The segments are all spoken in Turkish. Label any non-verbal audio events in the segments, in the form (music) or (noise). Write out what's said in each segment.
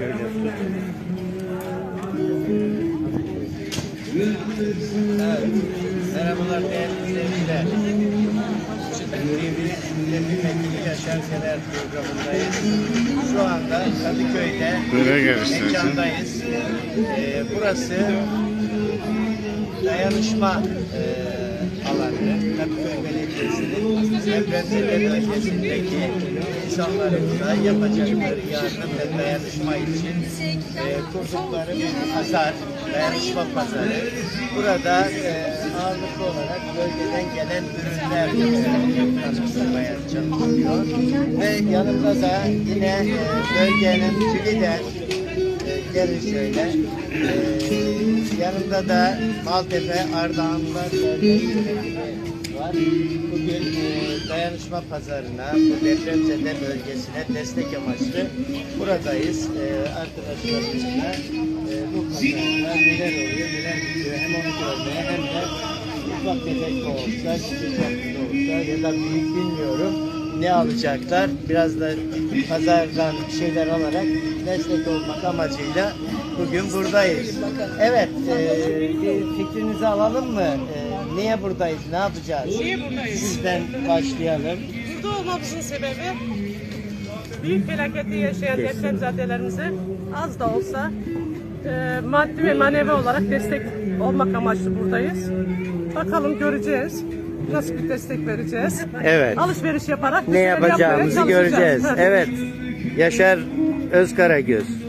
Şöyle. Merhabalar değerli izleyiciler. TV Milletvekili Yaşar Sever programındayız. Şu anda Kadıköy'de mekandayız. Ee, burası dayanışma e, alanı Kadıköy Belediyesi'nin depremzede bölgesindeki insanlarımıza yapacakları yardım ve dayanışma için e, kurdukları bir pazar, dayanışma pazarı. Burada e, ağırlıklı olarak bölgeden gelen ürünler tanıtılmaya çalışılıyor. Ve yanımda da yine e, bölgenin lider e, gelin. Yanımda da Maltepe Ardahanlılar var. Bugün e, dayanışma pazarına, bu depremzede bölgesine destek amaçlı buradayız. E, arkadaşlarımızla e, bu pazarda neler oluyor, neler bitiyor hem onu görmeye hem de ufak tefek de olsa, küçük olsa ya da büyük bilmiyorum ne alacaklar. Biraz da pazardan şeyler alarak destek olmak amacıyla bugün buradayız. Evet, e, bir fikrinizi alalım mı? E, niye buradayız, ne yapacağız? Niye buradayız? Sizden başlayalım. Burada olmamızın sebebi büyük felaketi yaşayan depremzedelerimize az da olsa e, maddi ve manevi olarak destek olmak amaçlı buradayız. Bakalım göreceğiz. Nasıl bir destek vereceğiz? Evet. Alışveriş yaparak Ne yapacağımızı göreceğiz. Evet. Yaşar Özkaragöz.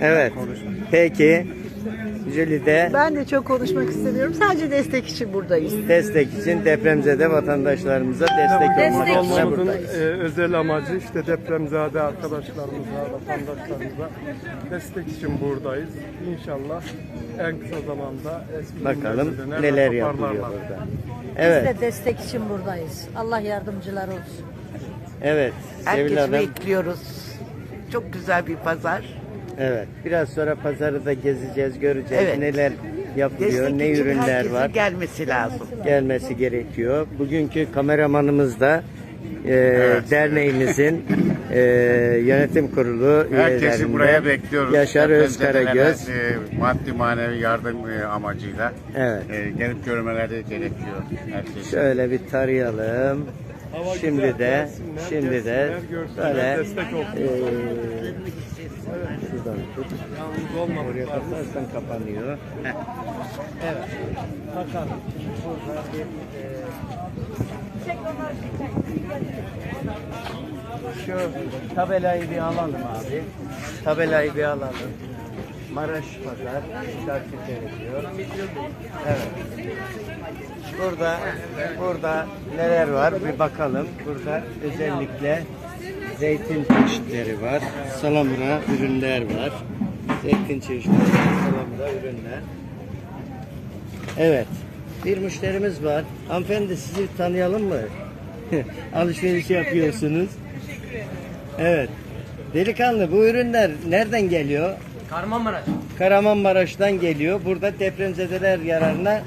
Evet. Peki. Jüli'de Ben de çok konuşmak istemiyorum. Sadece destek için buradayız. destek için depremzede vatandaşlarımıza destek olmak Destek için için Olmamızın buradayız. e, özel amacı işte depremzade arkadaşlarımıza, vatandaşlarımıza destek için buradayız. İnşallah en kısa zamanda eski Bakalım neler yapılıyor toparlarlar. burada. Biz Evet, de destek için buradayız. Allah yardımcılar olsun. evet. Herkesi bekliyoruz. Çok güzel bir pazar. Evet. Biraz sonra pazarı da gezeceğiz, göreceğiz Evet. neler yapılıyor, Destek ne için ürünler herkesin var. gelmesi lazım. gelmesi gerekiyor. Bugünkü kameramanımız da e, derneğimizin (laughs) e, yönetim kurulu Herkesi üyelerinden buraya bekliyoruz. Yaşar Depremzedelere, Özkaragöz. e, maddi manevi yardım e, amacıyla. Evet. E, gelip görmeleri gerekiyor. Herkes. Şöyle bir tarayalım. Hava Şimdi güzel, de gelsinler, şimdi de görsünler, böyle destek olsun. e, şuradan tut. Yalnız olmamak lazım. basarsan kapanıyor. Heh. Evet. Bakalım. Burada bir e, şu tabelayı bir alalım abi. Tabelayı bir alalım. Maraş Pazar takip ediliyor. Evet. Burada burada neler var bir bakalım. Burada özellikle zeytin çeşitleri var. Salamura ürünler var. Zeytin çeşitleri, salamura ürünler. Evet. Bir müşterimiz var. Hanımefendi sizi tanıyalım mı? (laughs) Alışveriş yapıyorsunuz. Evet. Delikanlı bu ürünler nereden geliyor? Kahramanmaraş. Kahramanmaraş'tan geliyor. Burada depremzedeler yararına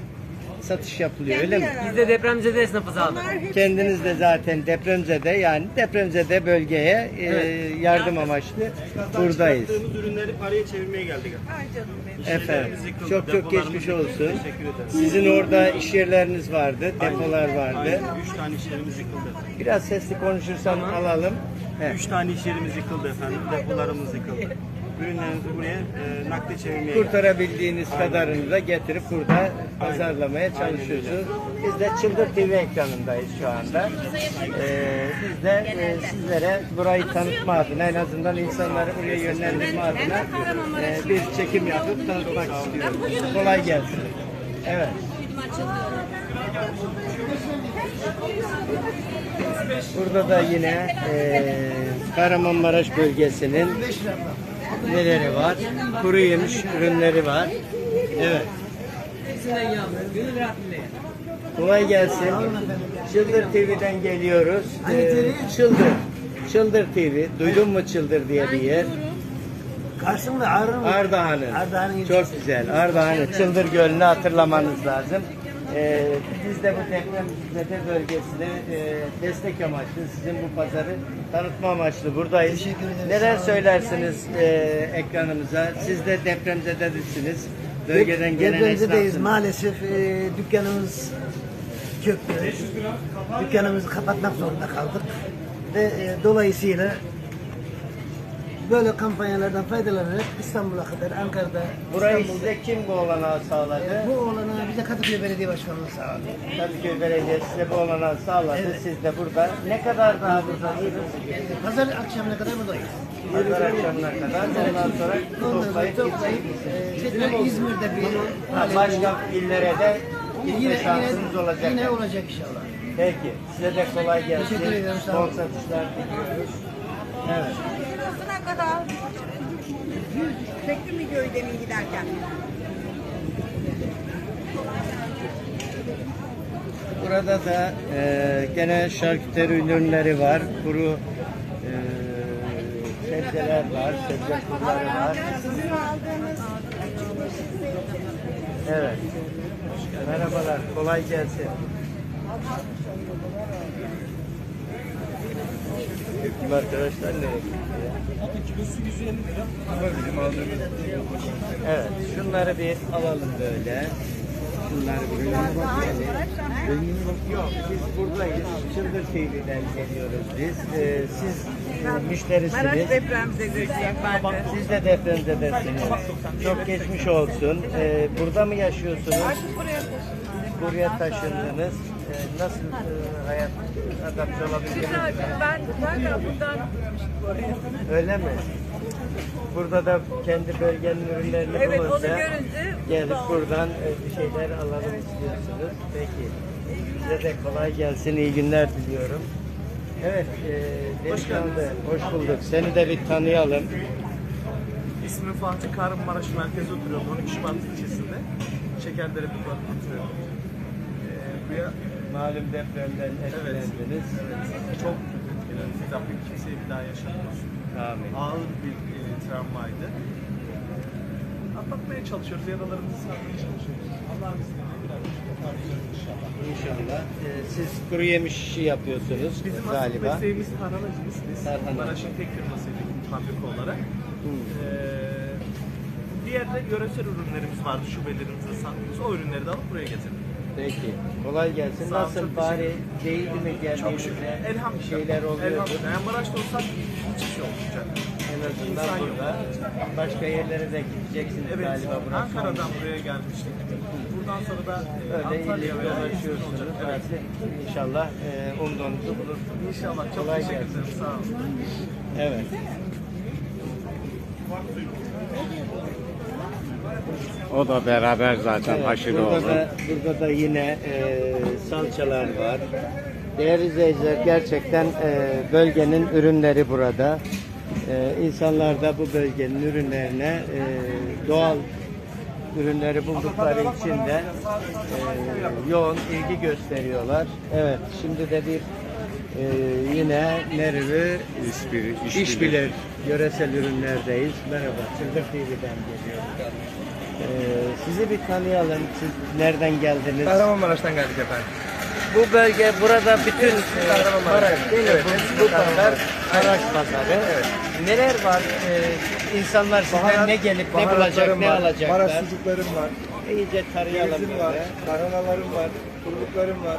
satış yapılıyor öyle mi? Biz de depremzede esnafız abi. Kendiniz de zaten depremzede yani depremzede bölgeye e, yardım amaçlı buradayız. ürünleri paraya çevirmeye geldik. Efendim çok çok geçmiş olsun. Sizin orada iş yerleriniz vardı, depolar vardı. Üç tane iş yerimiz yıkıldı. Biraz sesli konuşursan alalım. He. Üç tane iş yerimiz yıkıldı efendim. Depolarımız yıkıldı. Ürünlerimizi buraya e, nakde çevirmeye. Kurtarabildiğiniz kadarını da getirip burada pazarlamaya çalışıyorsunuz. Biz de Çıldır TV ekranındayız şu anda. Ee, biz de e, sizlere burayı tanıtma adına en azından insanları buraya yönlendirme adına e, bir çekim yapıp tanıtmak istiyoruz. Kolay gelsin. Evet. Burada da yine e, Kahramanmaraş bölgesinin neleri var? Kuru yemiş ürünleri var. Evet. Kolay gelsin. Çıldır TV'den geliyoruz. Ee, Çıldır. Çıldır TV. Duydun mu Çıldır diye bir yer? Karşımda Ardahan'ın. Ardahan'ın Çok güzel. Ardahan'ın Çıldır Gölü'nü hatırlamanız lazım. Ee, biz de bu deprem zede bölgesine e, destek amaçlı sizin bu pazarı tanıtma amaçlı buradayız. Teşekkür ederiz, Neler söylersiniz e, ekranımıza? Siz de depremzedesiniz. Bölgeden gelen Depremzedeyiz. esnafsınız. Maalesef e, dükkanımız çöktü. Dükkanımızı kapatmak zorunda kaldık. Ve e, dolayısıyla böyle kampanyalardan faydalanarak İstanbul'a kadar, Ankara'da, Burayı İstanbul'da size kim bu olanağı sağladı? bu olanağı bize Kadıköy Belediye Başkanlığı sağladı. Kadıköy Belediyesi size bu olanağı sağladı. Siz de burada. Ne kadar daha buradasınız? Pazar akşamına kadar buradayız. Pazar akşamına kadar. Ondan sonra toplayıp toplayıp e, tekrar İzmir'de bir Ha, başka illere de yine, gitme yine, şansınız olacak. yine olacak inşallah. Peki. Size de kolay gelsin. Teşekkür ederim, sağ Bol olun. satışlar diliyoruz. Evet. Ne kadar? Çekti mi videoyu demin giderken? Burada da e, gene şarküteri ürünleri var. Kuru e, sebzeler var. Sebze kurları var. Evet. Merhabalar. Kolay gelsin. Bizim arkadaşlar ne? Evet. Şunları bir alalım böyle. Şunları bir Yok biz buradayız. Çıldır TV'den geliyoruz biz. Ee, siz e, müşterisiniz. Maraş depremzedesi ben de. Siz de depremzedesiniz. Çok geçmiş olsun. Ee, burada mı yaşıyorsunuz? Artık buraya Buraya taşındınız. Ee, nasıl e, hayat adapte olabildiniz? Ben, ben de buradan Öyle mi? Burada da kendi bölgenin ürünlerini Evet, onu bulunca görünce gelip mutlu oldum. buradan e, bir şeyler alalım istiyorsunuz. Peki. Size de kolay gelsin. iyi günler diliyorum. Evet, e, delikanlı, hoş bulduk. Seni de bir tanıyalım. İsmim Fatih Kahramanmaraş merkezi oturuyorum 12 Şubat ilçesinde. Şekerdere bir oturuyorum. Ee, buraya Malum depremden etkilendiniz. çok etkileniyoruz. Rabbim kimseye bir daha yaşatmasın. Amin. Ağır bir e, travmaydı. Atlatmaya çalışıyoruz, yaralarımızı sarmaya çalışıyoruz. Allah'ın izniyle bir an önce toparlayacağız inşallah. İnşallah. E, siz kuru yemiş işi yapıyorsunuz Bizim galiba. asıl mesleğimiz tarhanacıyız biz. Tarhana. Maraş'ın tek firmasıydık fabrika olarak. Ee, diğer de yöresel ürünlerimiz vardı şubelerimizde sattığımız. O ürünleri de alıp buraya getirdik. Peki. Kolay gelsin. Sağ Nasıl çok bari değildi mi Çok geldiğinizde? şükür. Bir Elhamdülillah. şeyler oluyordu. Elhamdülillah. Yani Maraş'ta olsak hiçbir şey olmayacak. En azından İnsan burada. Başka yerlere de gideceksiniz Evet, galiba burası. Ankara'dan buraya gelmiştik. Buradan sonra da e, Öyle Antalya ilgili veya dolaşıyorsunuz. olacak. Evet. Artık İnşallah e, umduğunuzu bulursunuz. İnşallah. Çok Kolay teşekkür gelsin. ederim. Sağ olun. Evet. O da beraber zaten aşırı burada oldu. da, burada da yine e, salçalar var. Değerli izleyiciler gerçekten e, bölgenin ürünleri burada. E, insanlar da bu bölgenin ürünlerine e, doğal ürünleri buldukları için de e, yoğun ilgi gösteriyorlar. Evet şimdi de bir e, yine Merve İşbir, İş işbilir. bilir. Yöresel ürünlerdeyiz. Merhaba. Çıldır TV'den geliyorum. Ee, sizi bir tanıyalım. Siz nereden geldiniz? Kahramanmaraş'tan geldik efendim. Bu bölge, burada bütün e. Maraş değil mi? Evet, bu, bu pazar Maraş pazarı. Neler var? Ee, insanlar sizden ne gelip ne bulacak, ne alacaklar? Maraş sucuklarım var. İyice tarayalım var, böyle. tarhanalarım var, kuruluklarım var.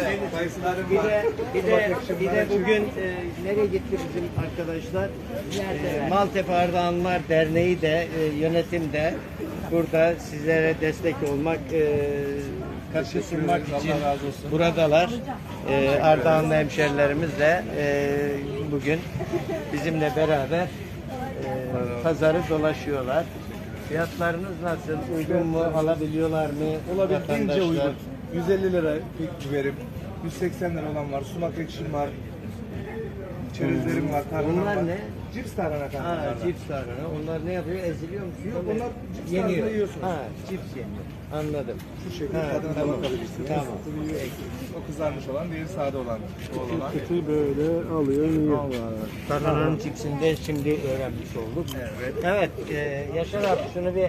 Evet, kayısılarım Bir var. de, bir de, bir de bugün e, nereye gitti bizim arkadaşlar? E, Maltepe Ardahanlar Derneği de e, yönetim de burada sizlere destek olmak e, katkı sunmak için buradalar. E, Ardahanlı hemşerilerimiz de e, bugün bizimle beraber e, pazarı dolaşıyorlar. Fiyatlarınız nasıl? Uygun mu? Alabiliyorlar mı? Olabildiğince vatandaşlar? uygun. 150 lira biberim, 180 lira olan var, sumak ekşim var, çerezlerim var, tarhanam Bunlar var. ne? Cips tarhana Ha, kanka. cips tarhana. Onlar ne yapıyor? Eziliyor mu? Yok, Sonra onlar cips yeniyor. tarzında yiyorsunuz. Ha, cips yeniyor. Anladım. Şu şekilde Ha, tadına tamam. da bakabilirsiniz. Tamam. O kızarmış olan, diğeri sade olan. Bu olan. böyle alıyor yiyor. Tarhananın cipsini de şimdi öğrenmiş olduk. Evet. Evet. E, Yaşar abi şunu bir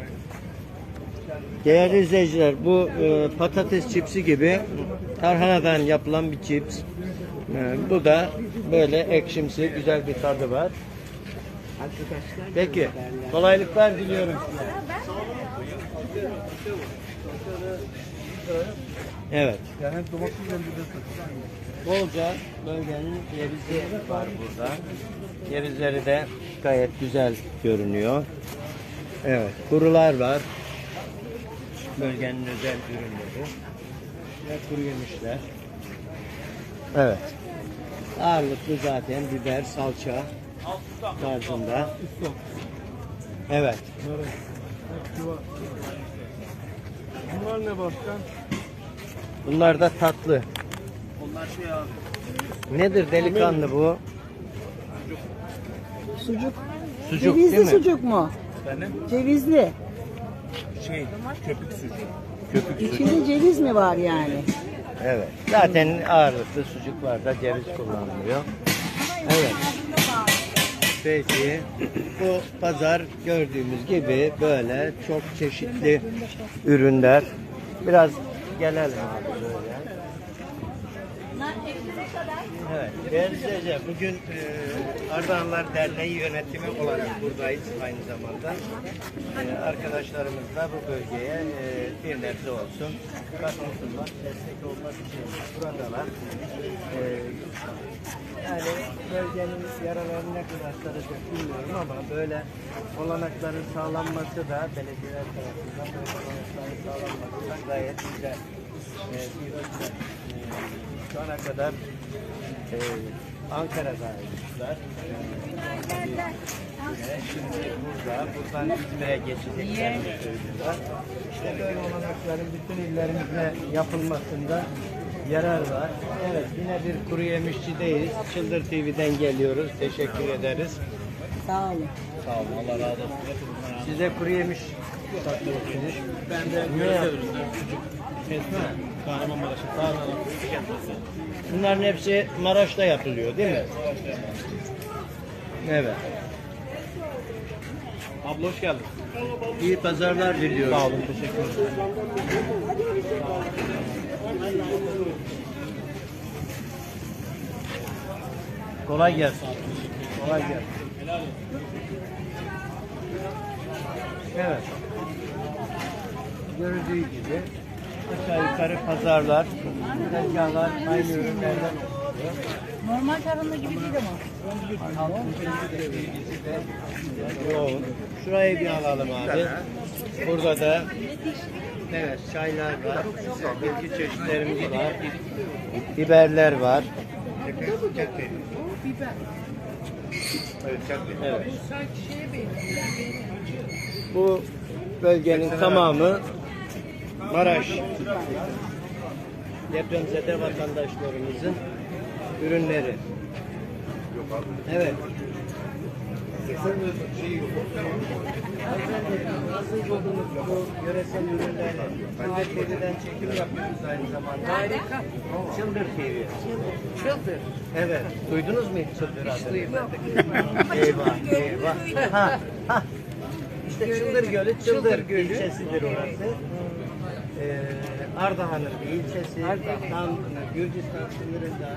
Değerli izleyiciler bu e, patates çipsi gibi tarhanadan yapılan bir cips. E, bu da böyle ekşimsi güzel bir tadı var. Peki kolaylıklar diliyorum size. Evet. Bolca bölgenin cevizi var burada. Cevizleri de gayet güzel görünüyor. Evet, kurular var. Bölgenin özel ürünleri. Ve kuru yemişler. Evet. Ağırlıklı zaten biber, salça tarzında. Evet. Bunlar ne başkan? Bunlar da tatlı. Onlar şey abi. Nedir delikanlı bu? Sucuk. Sucuk Cevizli değil mi? sucuk mu? Benim Cevizli. Şey köpük sucuğu. Köpük sucuk. İçinde ceviz mi var yani? Evet. Zaten ağırlıklı sucuklarda ceviz kullanılıyor. Evet. Peki bu pazar gördüğümüz gibi böyle çok çeşitli ürünler. Biraz gelelim abi böyle. Evet, bugün e, Ardahanlar Derneği yönetimi olarak buradayız aynı zamanda. E, arkadaşlarımız da bu bölgeye e, bir nebze olsun katılsınlar, destek olmak için buradalar. E, yani bölgenin yaralarını ne kadar saracak bilmiyorum ama böyle olanakların sağlanması da belediyeler tarafından böyle olanakların sağlanması da gayet güzel. E, bir özlem. E, şu ana kadar e, Ankara'daymışlar. E, şimdi burada, buradan İzmir'e geçeceklerini söylüyorlar. İşte böyle olanakların bütün illerimize yapılmasında yarar var. Evet, yine bir kuru yemişçideyiz. Çıldır TV'den geliyoruz. Teşekkür ederiz. Sağ olun. Sağ olun Allah razı olsun. Size kuru yemiş satıyorsunuz. Ben de Ne yöresel yap- ürünler sucuk, kesme, Kahramanmaraş'ın tarhanalı fıstık etmesi. Bunların hepsi Maraş'ta yapılıyor değil mi? Evet. Abla hoş geldin. İyi pazarlar diliyorum. Sağ olun teşekkür ederim. Kolay gelsin. Kolay gelsin. Evet. Görüldüğü gibi aşağı yukarı pazarlar, tezgahlar aynı ürünlerden. Normal tarhana gibi değil ama. Yoğun. Şurayı bir alalım abi. Burada da evet çaylar var. Bitki çeşitlerimiz var. Biberler var. Evet. Bu bölgenin tamamı Maraş depremzede vatandaşlarımızın ürünleri. Evet. Nasıl buldunuz bu yöresel ürünleri? Çıldır TV'den çekim yapıyoruz aynı zamanda. Harika. Çıldır TV. Çıldır. Evet. Duydunuz mu hiç Çıldır adını? duymadık. eyvah, eyvah. Ha, ha. İşte Çıldır Gölü, Çıldır, ilçesidir orası. Ee, Ardahan'ın bir ilçesi. Tam Gürcistan sınırında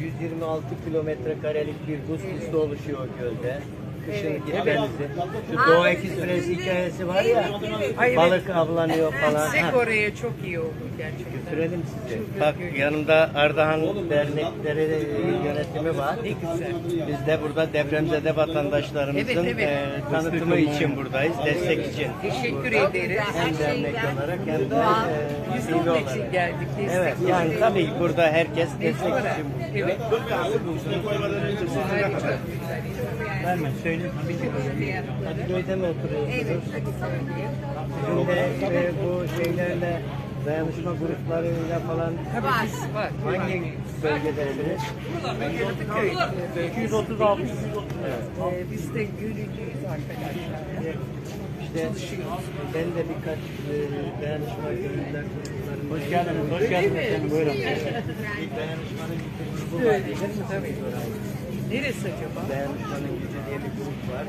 126 kilometre karelik bir buz pisti oluşuyor gölde. Kışın gitmenizi. Şu Doğu Ekspresi hikayesi var ya. Ay, Balık avlanıyor falan. Gitsek Ha. oraya çok iyi olur gerçekten. Götürelim sizi. Bak yanımda Ardahan Dernekleri e, yönetimi var. Ne güzel. Biz de burada depremzede vatandaşlarımızın Evet, evet. e, tanıtımı için buradayız, destek için. Teşekkür Burada ederiz. Hem dernek olarak hem de Doğa, e, biz TV onun olarak. için geldik. Destek Evet, yani tabii burada herkes destek için burada. Evet. Verme, söyle. Kadıköy'de mi oturuyorsunuz? Şimdi e, bu şeylerle dayanışma gruplarıyla falan Var. Var. hangi bölgedesiniz? Kadıköy. 236. Ee, biz de gürültüyüz arkadaşlar. İşte ben de birkaç e, dayanışma gönüller Hoş geldiniz, hoş geldiniz efendim. Buyurun. Bir dayanışmanın bir grubu var. Orayı? Neresi acaba? Dayanışmanın gücü diye bir grup var.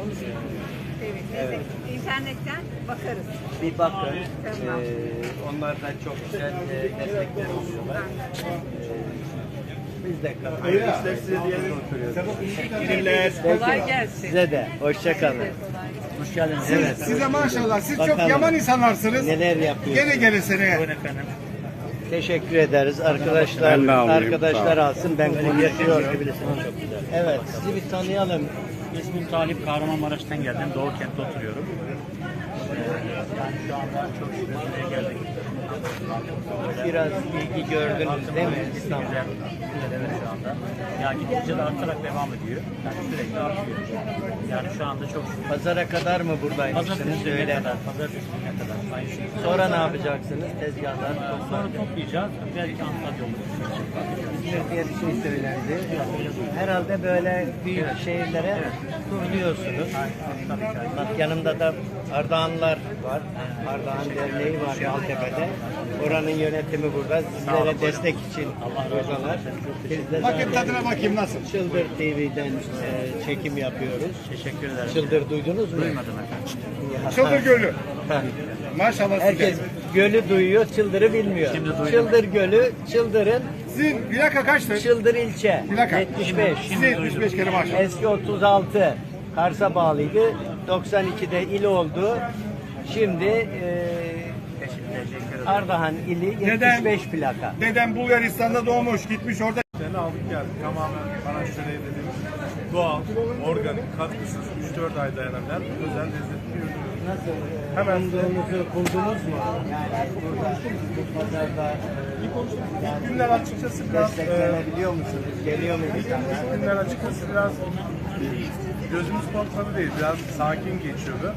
Evet. İnternetten bakarız. Bir bakın. Ee, onlar da çok güzel e, destekler oluyorlar. Ee, biz de katılıyoruz. Teşekkürler. Kolay gelsin. Size de. Hoşçakalın. Hoş geldiniz. Evet. Size maşallah siz Bakalım. çok yaman insanlarsınız. Neler yapıyorsunuz? Gene gene seneye. Teşekkür ederiz. Arkadaşlar Ben de alayım, arkadaşlar sağ ol. alsın ben konuşuyorum. Evet, sizi bir tanıyalım. İsmim Talip Kahramanmaraş'tan geldim. Doğu kentte oturuyorum. Yani şu anda çok şükür buraya geldik. Biraz ilgi gördünüz değil mi İstanbul'da? Evet şu anda. Yani gittikçe de artarak devam ediyor. Yani sürekli artıyor. Yani şu anda çok şükür. Pazara kadar mı Pazartesi buradaymışsınız? gününe Öyle. kadar, pazartesi gününe kadar. Aynı şey. Sonra ne yapacaksınız? Tezgahlar Sonra toplanacak. toplayacağız. Belki Antalya olur. İzmir diye bir şey söylendi. Herhalde böyle büyük şehirlere turluyorsunuz. Bak yanımda da Ardahanlar var. Ardahan Derneği var Maltepe'de. Oranın yönetimi burada. Sizlere destek için buradalar. Biz de Bakın zaten tadına bakayım nasıl. Çıldır TV'den e, çekim yapıyoruz. Teşekkür ederim. Çıldır duydunuz mu? Duymadım efendim. Çıldır Gölü. Maşallah Herkes size. Gölü duyuyor, çıldırı bilmiyor. Şimdi duydum. Çıldır gölü, çıldırın, Sizin plaka kaçtı? çıldır ilçe. Plaka. 75. Size 75 kere maşallah. Eski 36 Kars'a bağlıydı. 92'de il oldu. Şimdi e, Ardahan ili 75 plaka. Dedem Bulgaristan'da doğmuş, gitmiş orada. Seni aldık geldik. Tamamen bana şöyle dediğimiz doğal, organik, katkısız 3-4 ay dayanabilen özel lezzetli bir ürün. Nasıl? Hemen- Umduğunuzu buldunuz mu? Yani burada bu pazarda e, İlk günler açıkçası biraz e, desteklenebiliyor musunuz? Geliyor mu insanlar? ilk günler açıkçası biraz gözümüz korkmadı değil, biraz sakin geçiyordu.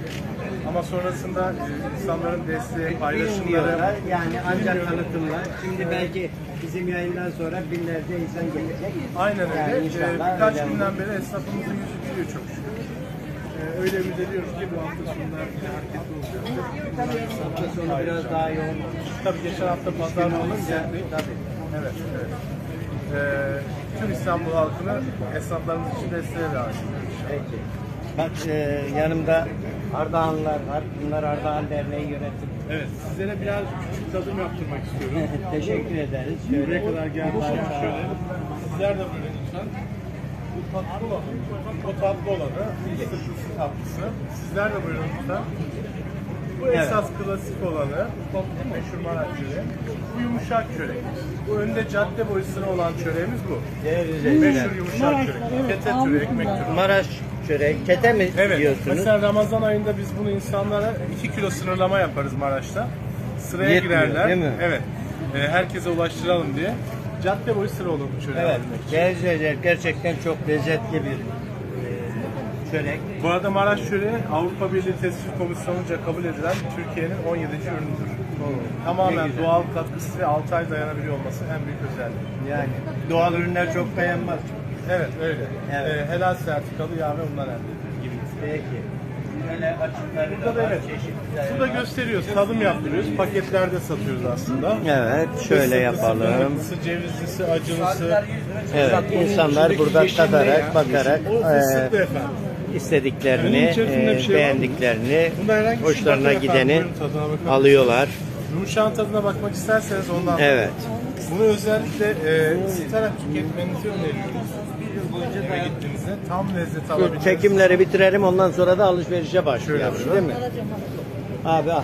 Ama sonrasında e, insanların desteği, paylaşımları. Yani ancak tanıtımlar. Şimdi belki bizim yayından sonra binlerce insan gelecek. Aynen öyle. Yani Ee, inşallah birkaç günden beri esnafımızın yüzü gülüyor çok öyle ümit ediyoruz ki bu hafta sonunda yine hareketli olacak. Hafta sonu biraz daha yoğun. Tabii geçen hafta pazar olunca Tabii. evet, evet. Ee, tüm İstanbul halkını esnaflarımız için desteğe davet ediyoruz. Peki. Bak e, yanımda Ardahanlar var. Bunlar Ardahan Derneği yönetim. Evet, sizlere biraz küçük tadım yaptırmak istiyorum. (laughs) Teşekkür ederiz. Buraya Şöyle kadar gelmişken şöyle. Sizler de böyle tatlı olanı, o tatlı olanı, fıstıklısı tatlısı. Sizler de buyurun lütfen. Bu Evet. esas klasik olanı, meşhur Maraş çöreği. Bu yumuşak çörek. Bu önde cadde boyu sıra olan çöreğimiz bu. değerli. Meşhur yumuşak çörek. Kete türü, ekmek türü. Maraş çörek. Kete mi Evet. diyorsunuz? Mesela Ramazan ayında biz bunu insanlara 2 kilo sınırlama yaparız Maraş'ta. Sıraya Yetmiyor, girerler. değil mi? Evet. Ee, herkese ulaştıralım diye. Cadde boyu sıra olur bu çöreği Evet. izleyiciler gerçekten çok lezzetli bir e, çörek. Bu arada Maraş çöreği Avrupa Birliği Tescil Komisyonu'nca kabul edilen Türkiye'nin 17. ürünüdür. Ne Tamamen güzel. doğal katkısı ve 6 ay dayanabiliyor olması en büyük özelliği. Yani doğal ürünler çok beğenmez. Evet öyle. Evet. Ee, helal sertifikalı yağ ve undan elde edilir gibi. Peki. Böyle açıkları Burada da var, evet. çeşitler Burada var. gösteriyoruz. Tadım yaptırıyoruz. Paketlerde satıyoruz aslında. Evet, şöyle Fıstıklısı, yapalım. fındıklısı, cevizlisi, acılısı. Evet, insanlar burada tadarak, bakarak O e, efendim. istediklerini, Bunun içerisinde e, bir şey var mı? beğendiklerini, Bunda herhangi bir şey hoşlarına efendim. gideni Buyurun tadına bakın. alıyorlar. Yumuşağın tadına bakmak isterseniz ondan. Evet. Bunu özellikle e, ısıtarak tüketmenizi öneriyoruz. Eve gittiğinizde tam lezzet alabilirsiniz. çekimleri bitirelim ondan sonra da alışverişe Şöyle değil mi? Abi al.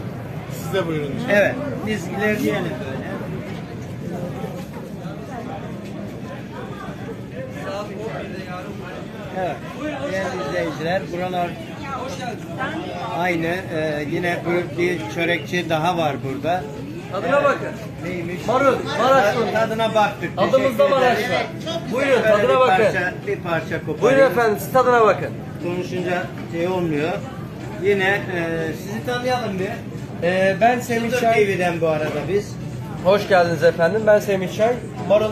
Siz de buyurun. Evet, biz ilerleyelim böyle. Evet, değerli izleyiciler, buralar aynı. Ee, yine bir çörekçi daha var burada. Tadına bakın. Neymiş? Marul, Maraş Tad- fındığı. Tadına baktık. Adımızda Maraş var. Buyurun tadına bakın. Bir parça koparayım. Buyurun efendim siz tadına bakın. Konuşunca şey olmuyor. Yine e, sizi tanıyalım bir. Ee, ben Semih Çıldır Çay. TV'den bu arada biz. Hoş geldiniz efendim. Ben Semih Çay. Marul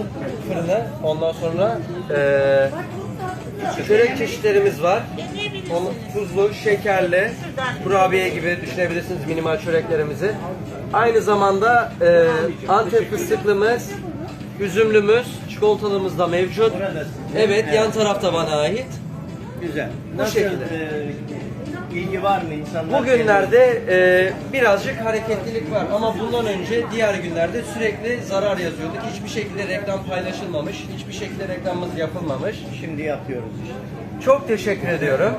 fırını. Ondan sonra eee çörek çeşitlerimiz var. Onu, tuzlu, şekerli, kurabiye gibi düşünebilirsiniz minimal çöreklerimizi. Aynı zamanda eee Antep fıstıklımız, üzümlümüz, çikolatalımız da mevcut. Evet, yan tarafta bana ait. Güzel. Bu şekilde. e, İlgi var mı insanlar? Bugünlerde e, birazcık hareketlilik var ama bundan önce diğer günlerde sürekli zarar yazıyorduk. Hiçbir şekilde reklam paylaşılmamış, hiçbir şekilde reklamımız yapılmamış. Şimdi yapıyoruz işte. Çok teşekkür ediyorum.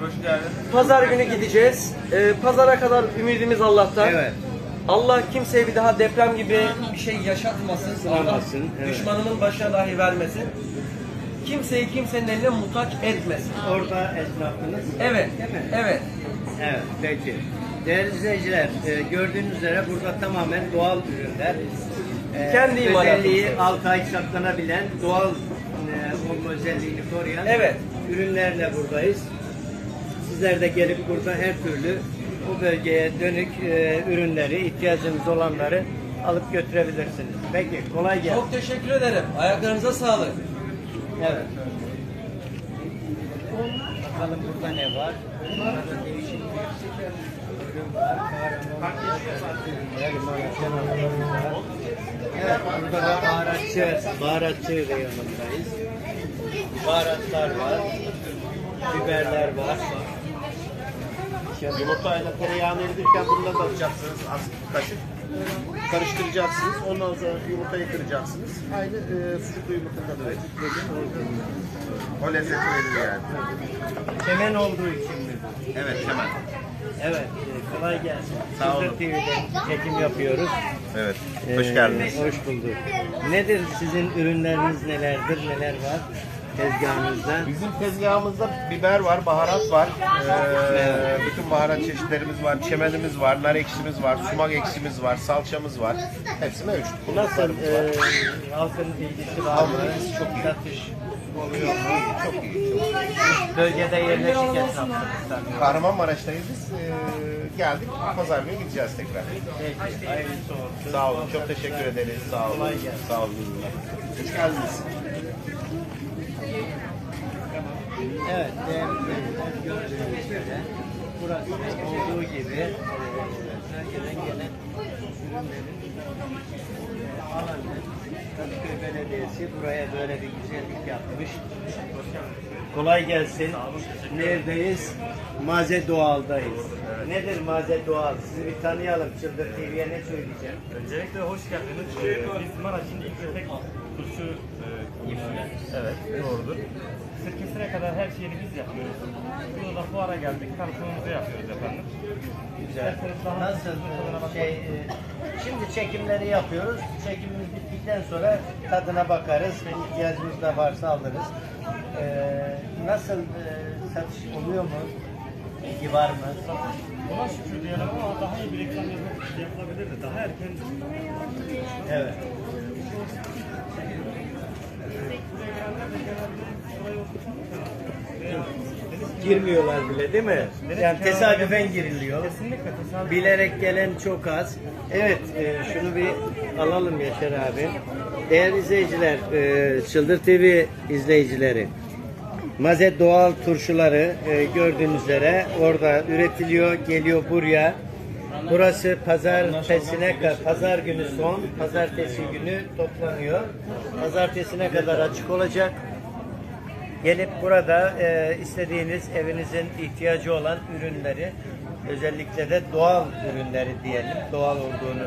Hoş geldin. Pazar günü gideceğiz. E, pazara kadar ümidimiz Allah'tan. Evet. Allah kimseye bir daha deprem gibi bir şey yaşatmasın. Allah Olmasın, evet. başına dahi vermesin. Kimseyi kimsenin eline muhtaç etmesin. Orada esnafınız. Evet, Değil mi? evet. Evet, peki. Değerli izleyiciler, e, gördüğünüz üzere burada tamamen doğal ürünler. E, Kendi özelliği imalatımız. 6 ay saklanabilen, doğal e, olma özelliğini koruyan Evet. ürünlerle buradayız. Sizler de gelip burada her türlü bu bölgeye dönük e, ürünleri, ihtiyacınız olanları alıp götürebilirsiniz. Peki, kolay gelsin. Çok teşekkür ederim. Ayaklarınıza sağlık. Evet. Bakalım burada ne var? Burada değişik bir var. Evet, burada da baharatçı, baharatçı reyonundayız. Baharatlar var, biberler var. Yumurtayla tereyağını eridirken bundan da atacaksınız az kaşık. Karıştıracaksınız. Ondan sonra yumurtayı kıracaksınız. Aynı e, sucuklu yumurta tadı verir. O lezzeti verir yani. Kemen olduğu için mi? Evet hemen. Evet, e, kolay gelsin. Sağ olun. TV'de çekim yapıyoruz. Evet. Ee, Hoş geldiniz. Hoş bulduk. Nedir sizin ürünleriniz nelerdir, neler var tezgahınızda? Bizim tezgahımızda biber var, baharat var. Ee, bütün baharat çeşitlerimiz var. Çemenimiz var, nar ekşimiz var, sumak ekşimiz var, salçamız var. Hepsi mevcut. Nasıl Bunlar var. e, halkın ilgisi var mı? Halkın ilgisi çok iyi. Satış oluyor mu? Çok iyi, çok iyi. Bölgede yerleşik esnaflarız tabii. Kahramanmaraş'tayız biz. Ee, geldik. Pazar günü gideceğiz tekrar. Peki, hayırlısı olsun. Sağ olun. Çok teşekkür ederiz. Sağ olun. Sağ olun. Hoş geldiniz. Evet, değerli gördüğünüz üzere burası olduğu gibi e, bölgeden gelen ürünlerin e, alanı Kadıköy Belediyesi buraya böyle bir güzellik yapmış. Kolay gelsin. Neredeyiz? Maze Doğal'dayız. Nedir Maze Doğal? Sizi bir tanıyalım. Çıldır TV'ye ne söyleyeceğim? Öncelikle hoş geldiniz. Ee, Biz Maraş'ın ilk ve tek turşu e. Evet, doğrudur. Sirkesine kadar her şeyini biz yapıyoruz. Burada da fuara geldik, tanıtımımızı yapıyoruz efendim. Güzel. Nasıl e, şey e, şimdi çekimleri yapıyoruz. Çekimimiz bittikten sonra tadına bakarız ve ihtiyacımız da varsa alırız. E, nasıl e, satış oluyor mu? İlgi var mı? Buna şükür diyelim ama daha iyi bir reklam yapılabilirdi. Daha erken Evet. Girmiyorlar bile değil mi? Yani tesadüfen giriliyor. kesinlikle tesadüf. Bilerek gelen çok az. Evet, e, şunu bir alalım Yaşar abi. Değerli izleyiciler, e, Çıldır TV izleyicileri, Mazet doğal turşuları e, gördüğünüz üzere orada üretiliyor, geliyor buraya. Burası pazartesine kadar, pazar günü son, pazartesi günü toplanıyor. Pazartesine kadar açık olacak. Gelip burada e, istediğiniz evinizin ihtiyacı olan ürünleri özellikle de doğal ürünleri diyelim doğal olduğunu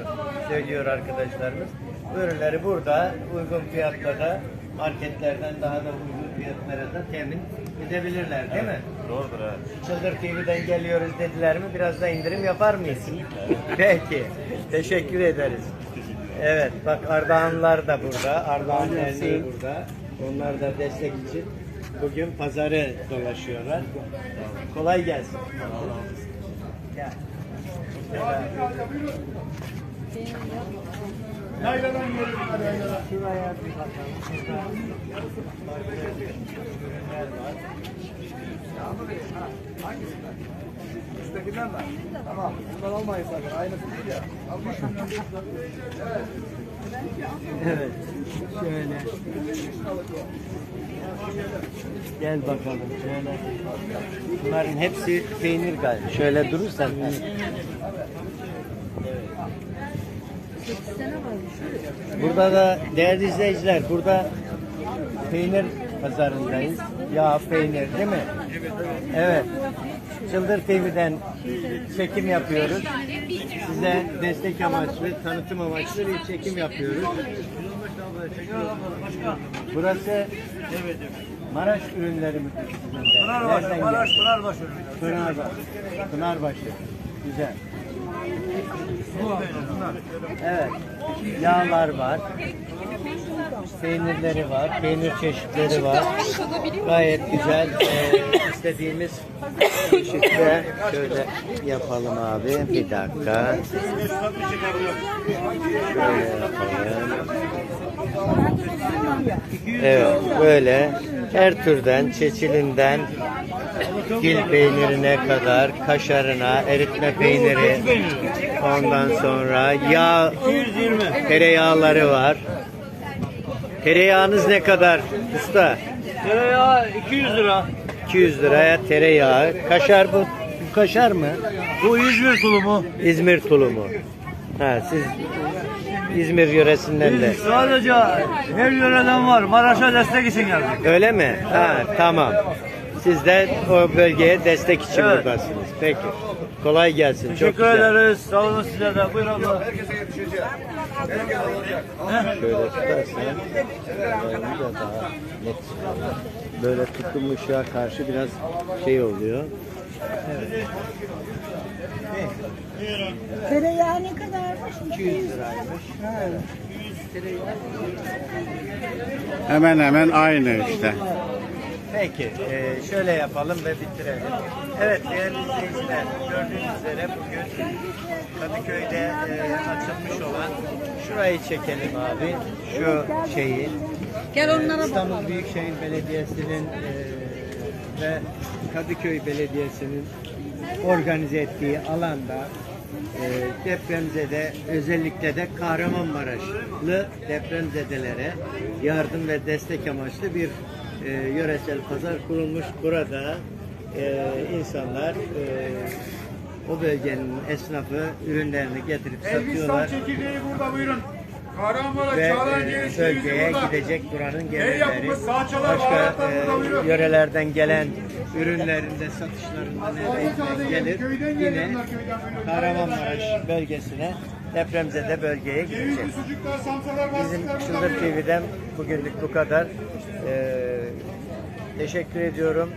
söylüyor arkadaşlarımız. Bu ürünleri burada uygun fiyatlara marketlerden daha da uygun fiyatlara da temin edebilirler değil mi? Doğrudur evet. Çıldır TV'den geliyoruz dediler mi biraz da indirim yapar mıyız? Peki. Teşekkür ederiz. Evet bak Ardahanlılar da burada. Ardahan Derneği burada. Onlar da destek için bugün pazarı dolaşıyorlar. Kolay gelsin. Gel. Yayladan geliyorum. Hadi yayladan. Şuraya bir bakalım. Şurada var. Üsttekinden mi? Tamam. Bundan almayın sakın. Aynısı değil ya. Almayın. Evet. Şöyle. Gel bakalım şöyle. Bunların hepsi peynir galiba. Şöyle durursan. Burada da değerli izleyiciler burada peynir pazarındayız. Yağ peynir değil mi? Evet. Çıldır TV'den çekim yapıyoruz. Size destek amaçlı, tanıtım amaçlı bir çekim yapıyoruz. Burası Maraş ürünleri müdürlüğünde. Nereden Maraş, Pınarbaşı Pınarbaşı. Pınarbaşı. Güzel. Evet. Yağlar var. Peynirleri var. Peynir çeşitleri var. Gayet güzel. Ee, istediğimiz çeşitte şöyle yapalım abi. Bir dakika. Şöyle yapalım. Evet böyle her türden çeçilinden dil peynirine kadar kaşarına, eritme peyniri ondan sonra yağ tereyağları var. Tereyağınız ne kadar usta? Tereyağı 200 lira. 200 liraya tereyağı. Kaşar bu, bu kaşar mı? Bu İzmir tulumu. İzmir tulumu. Ha siz İzmir yöresinden de. Sadece her yöreden var. Maraş'a destek için geldik. Öyle mi? Ha tamam. Siz de o bölgeye destek için Evet. buradasınız. Peki. Kolay gelsin. Çok Teşekkür güzel. ederiz. Sağ olun size de. Buyurun abla. Şöyle tutarsan rengi de daha net. Böyle tuttum ışığa karşı biraz şey oluyor. Tereyağı ne kadarmış? 200 liraymış. Hemen hemen aynı işte. Peki, e, şöyle yapalım ve bitirelim. Evet değerli izleyiciler, gördüğünüz üzere bugün Kadıköy'de e, açılmış olan şurayı çekelim abi. Şu şeyi. Gel onlara İstanbul Büyükşehir Belediyesi'nin e, ve Kadıköy Belediyesi'nin organize ettiği alanda e, depremzede özellikle de Kahramanmaraşlı depremzedelere yardım ve destek amaçlı bir e, yöresel pazar kurulmuş. Burada e, insanlar e, o bölgenin esnafı ürünlerini getirip satıyorlar çekirdeği burada buyurun. Kahramanmaraş ve e, bölgeye gidecek buranın El gelirleri başka e, yörelerden gelen ürünlerin de satışlarından elde gelir. Yine Kahramanmaraş bölgesine depremzede bölgeye gidecek. Bizim Çıldır. TV'den bugünlük bu kadar. Ee, teşekkür ediyorum.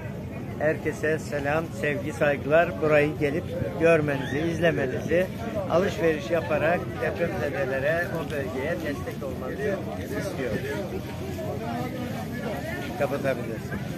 Herkese selam, sevgi, saygılar. Burayı gelip görmenizi, izlemenizi, alışveriş yaparak depremzedelere o bölgeye destek olmanızı istiyorum. Kapatabilirsin.